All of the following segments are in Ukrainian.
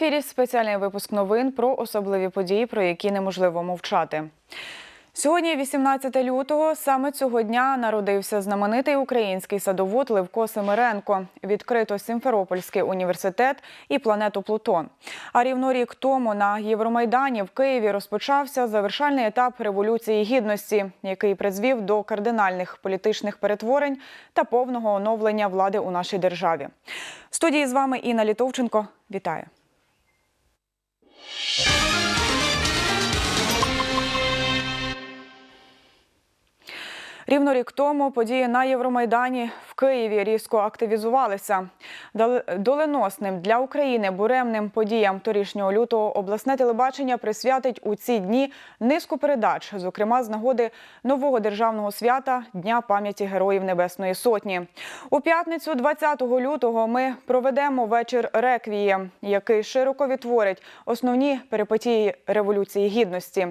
Ефірі спеціальний випуск новин про особливі події, про які неможливо мовчати. Сьогодні, 18 лютого, саме цього дня народився знаменитий український садовод Левко Семиренко. Відкрито Сімферопольський університет і планету Плутон. А рівно рік тому на Євромайдані в Києві розпочався завершальний етап революції гідності, який призвів до кардинальних політичних перетворень та повного оновлення влади у нашій державі. В студії з вами Інна Літовченко. Вітаю. Yeah. Рівно рік тому події на Євромайдані в Києві різко активізувалися. Доленосним для України буремним подіям торішнього лютого обласне телебачення присвятить у ці дні низку передач, зокрема з нагоди нового державного свята Дня пам'яті Героїв Небесної Сотні. У п'ятницю, 20 лютого, ми проведемо вечір реквієм, який широко відтворить основні перипетії революції гідності.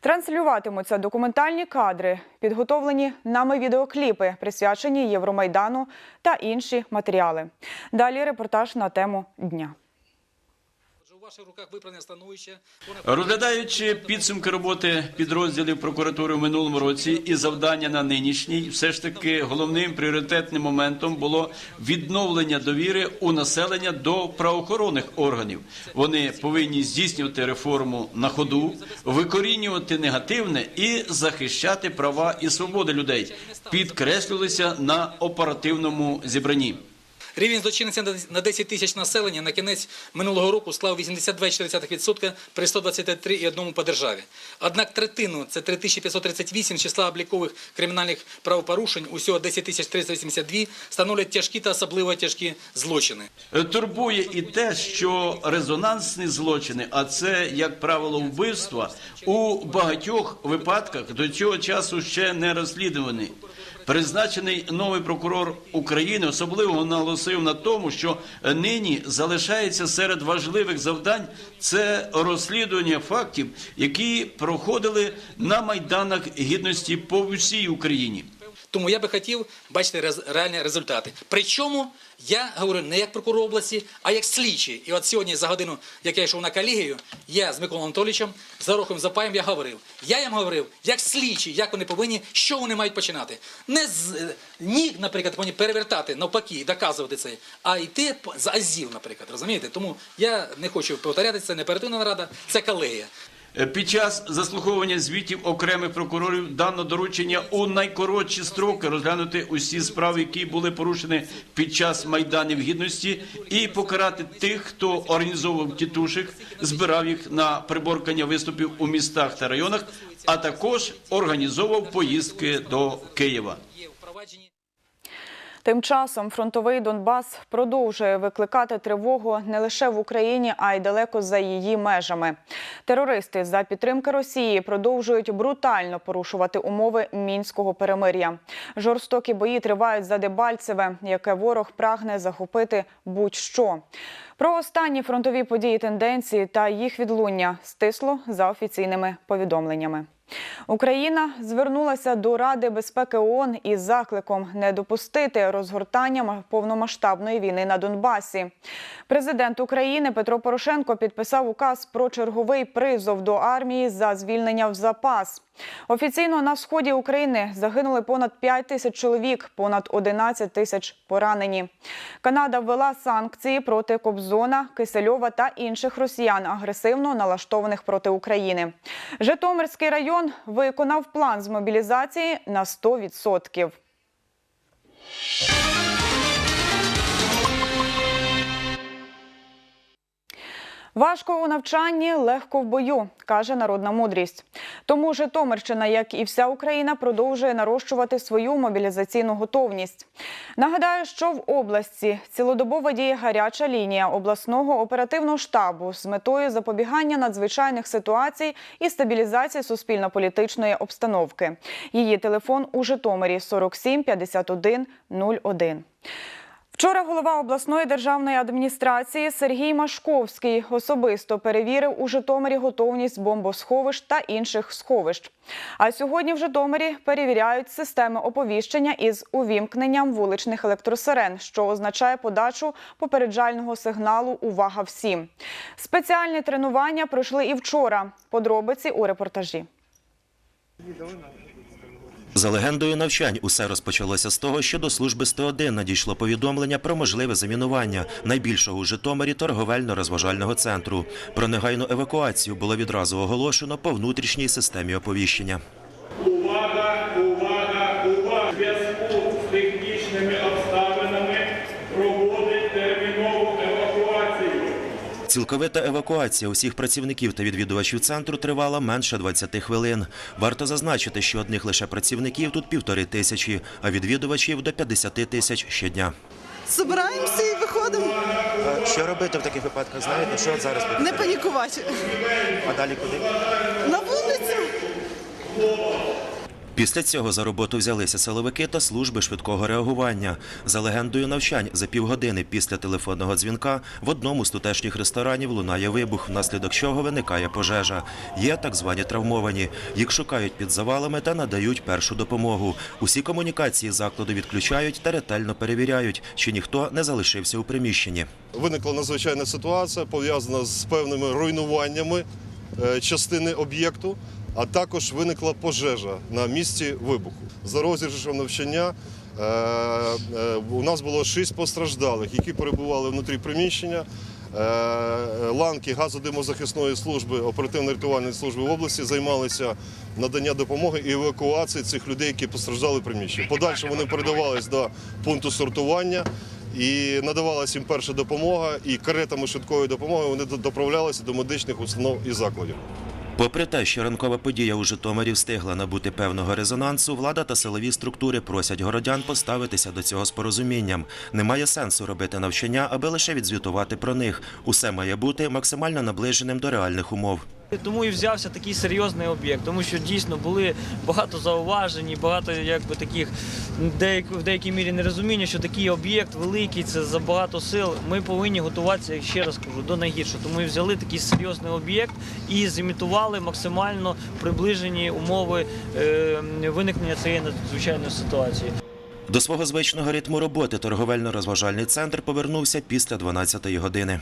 Транслюватимуться документальні кадри, підготовлені нами відеокліпи, присвячені Євромайдану та інші матеріали. Далі репортаж на тему дня. Ваших руках виправне становище. Розглядаючи підсумки роботи підрозділів прокуратури в минулому році і завдання на нинішній, все ж таки головним пріоритетним моментом було відновлення довіри у населення до правоохоронних органів. Вони повинні здійснювати реформу на ходу, викорінювати негативне і захищати права і свободи людей. Підкреслювалися на оперативному зібранні. Рівень злочинності на 10 тисяч населення на кінець минулого року склав 82,4% при 123,1 по державі. Однак третину, це 3538 числа облікових кримінальних правопорушень, усього 10 тисяч 382, становлять тяжкі та особливо тяжкі злочини. Турбує і те, що резонансні злочини, а це, як правило, вбивства, у багатьох випадках до цього часу ще не розслідувані. Призначений новий прокурор України особливо наголосив на тому, що нині залишається серед важливих завдань це розслідування фактів, які проходили на майданах гідності по всій Україні. Тому я би хотів бачити реальні результати. Причому я говорю не як прокурор області, а як слідчий. І от сьогодні за годину, як я йшов на колегію, я з Миколою Анатолійовичем, за Рохом Запаєм я говорив. Я їм говорив, як слідчий, як вони повинні, що вони мають починати. Не з е, ні, наприклад, повинні перевертати навпаки, доказувати це, а йти за азів, наприклад. Розумієте? Тому я не хочу повторяти це, не оперативна рада, це колегія. Е, Під час заслуховування звітів окремих прокурорів дано доручення у найкоротші строки розглянути усі справи, які були порушені під час майданів гідності, і покарати тих, хто організовував тітушек, збирав їх на приборкання виступів у містах та районах, а також організовував поїздки до Києва. Тим часом фронтовий Донбас продовжує викликати тривогу не лише в Україні, а й далеко за її межами. Терористи за підтримки Росії продовжують брутально порушувати умови мінського перемир'я. Жорстокі бої тривають за Дебальцеве, яке ворог прагне захопити будь-що. Про останні фронтові події, тенденції та їх відлуння стисло за офіційними повідомленнями. Україна звернулася до Ради безпеки ООН із закликом не допустити розгортання повномасштабної війни на Донбасі. Президент України Петро Порошенко підписав указ про черговий призов до армії за звільнення в запас. Офіційно на сході України загинули понад 5 тисяч чоловік, понад 11 тисяч поранені. Канада ввела санкції проти Кобзона, Кисельова та інших росіян, агресивно налаштованих проти України. Житомирський район виконав план з мобілізації на 100%. Важко у навчанні, легко в бою, каже народна мудрість. Тому Житомирщина, як і вся Україна, продовжує нарощувати свою мобілізаційну готовність. Нагадаю, що в області цілодобово діє гаряча лінія обласного оперативного штабу з метою запобігання надзвичайних ситуацій і стабілізації суспільно-політичної обстановки. Її телефон у Житомирі 47 51 01. Вчора голова обласної державної адміністрації Сергій Машковський особисто перевірив у Житомирі готовність бомбосховищ та інших сховищ. А сьогодні в Житомирі перевіряють системи оповіщення із увімкненням вуличних електросирен, що означає подачу попереджального сигналу Увага всім. Спеціальні тренування пройшли і вчора. Подробиці у репортажі. За легендою навчань, усе розпочалося з того, що до служби 101 надійшло повідомлення про можливе замінування найбільшого у Житомирі торговельно-розважального центру. Про негайну евакуацію було відразу оголошено по внутрішній системі оповіщення. Увага, увага, увага! В зв'язку з технічними обставинами проводить термінову евакуацію. Цілковита евакуація усіх працівників та відвідувачів центру тривала менше 20 хвилин. Варто зазначити, що одних лише працівників тут півтори тисячі, а відвідувачів до 50 тисяч щодня. Збираємося і виходимо. Що робити в таких випадках? Знаєте, що зараз Не панікувати. А далі куди? На вулицю. Після цього за роботу взялися силовики та служби швидкого реагування. За легендою навчань, за півгодини після телефонного дзвінка в одному з тутешніх ресторанів лунає вибух, внаслідок чого виникає пожежа. Є так звані травмовані. Їх шукають під завалами та надають першу допомогу. Усі комунікації закладу відключають та ретельно перевіряють, чи ніхто не залишився у приміщенні. Виникла надзвичайна ситуація, пов'язана з певними руйнуваннями е, частини об'єкту, а також виникла пожежа на місці вибуху. За розіграшем навчання е, е, у нас було шість постраждалих, які перебували внутрі приміщення. Е, Ланки газодимозахисної служби оперативно-рятувальної служби в області займалися надання допомоги і евакуації цих людей, які постраждали в приміщенні. Подальше вони передавались до пункту сортування і надавалася їм перша допомога, і каретами швидкої допомоги вони доправлялися до медичних установ і закладів. Попри те, що ранкова подія у Житомирі встигла набути певного резонансу, влада та силові структури просять городян поставитися до цього з порозумінням. Немає сенсу робити навчання, аби лише відзвітувати про них. Усе має бути максимально наближеним до реальних умов. Тому і взявся такий серйозний об'єкт, тому що дійсно були багато зауважень, і багато якби таких деяк, в деякій мірі нерозуміння, що такий об'єкт великий, це за багато сил. Ми повинні готуватися, ще раз кажу, до найгіршого. Тому і взяли такий серйозний об'єкт і зімітували максимально приближені умови е, виникнення цієї надзвичайної ситуації. До свого звичного ритму роботи торговельно-розважальний центр повернувся після 12-ї години.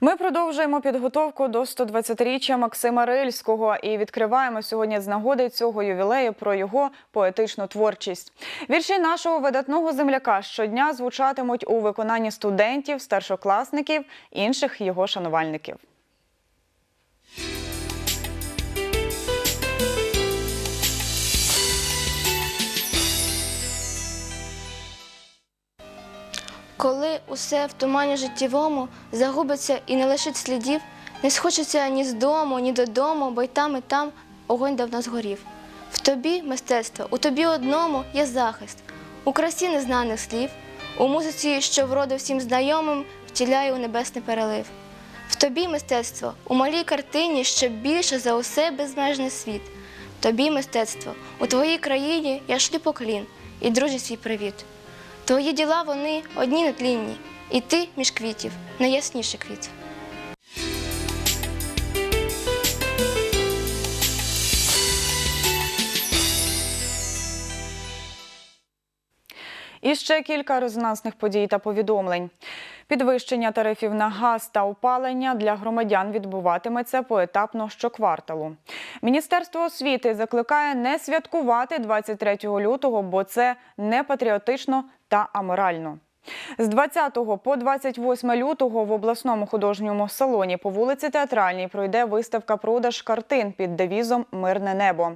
Ми продовжуємо підготовку до 120-річчя Максима Рильського і відкриваємо сьогодні з нагоди цього ювілею про його поетичну творчість. Вірші нашого видатного земляка щодня звучатимуть у виконанні студентів, старшокласників, інших його шанувальників. Коли усе в тумані життєвому загубиться і не лишить слідів, не схочеться ні з дому, ні додому, бо й там, і там огонь давно згорів. В тобі мистецтво, у тобі одному є захист, у красі незнаних слів, у музиці, що вроду всім знайомим, втіляє у небесний перелив. В тобі мистецтво, у малій картині, що більше за усе безмежний світ. Тобі мистецтво, у твоїй країні я шлю поклін і дружі свій привіт. Твої діла вони одні нетлінні, і ти між квітів найясніший квіт. І ще кілька резонансних подій та повідомлень. Підвищення тарифів на газ та опалення для громадян відбуватиметься поетапно щокварталу. Міністерство освіти закликає не святкувати 23 лютого, бо це не патріотично та аморально. З 20 по 28 лютого в обласному художньому салоні по вулиці Театральній пройде виставка продаж картин під девізом Мирне небо.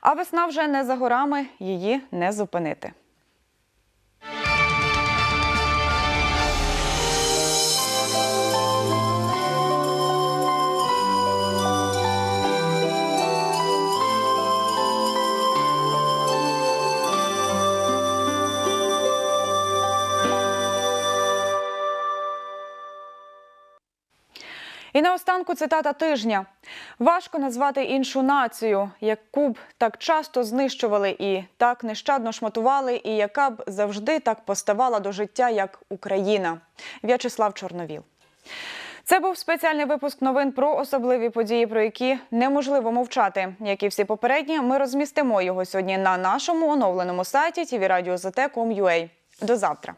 А весна вже не за горами, її не зупинити. І наостанку цитата тижня: важко назвати іншу націю, яку б так часто знищували і так нещадно шматували, і яка б завжди так поставала до життя, як Україна. В'ячеслав Чорновіл. Це був спеціальний випуск новин про особливі події, про які неможливо мовчати. Як і всі попередні, ми розмістимо його сьогодні на нашому оновленому сайті tvradio.zt.com.ua. До завтра.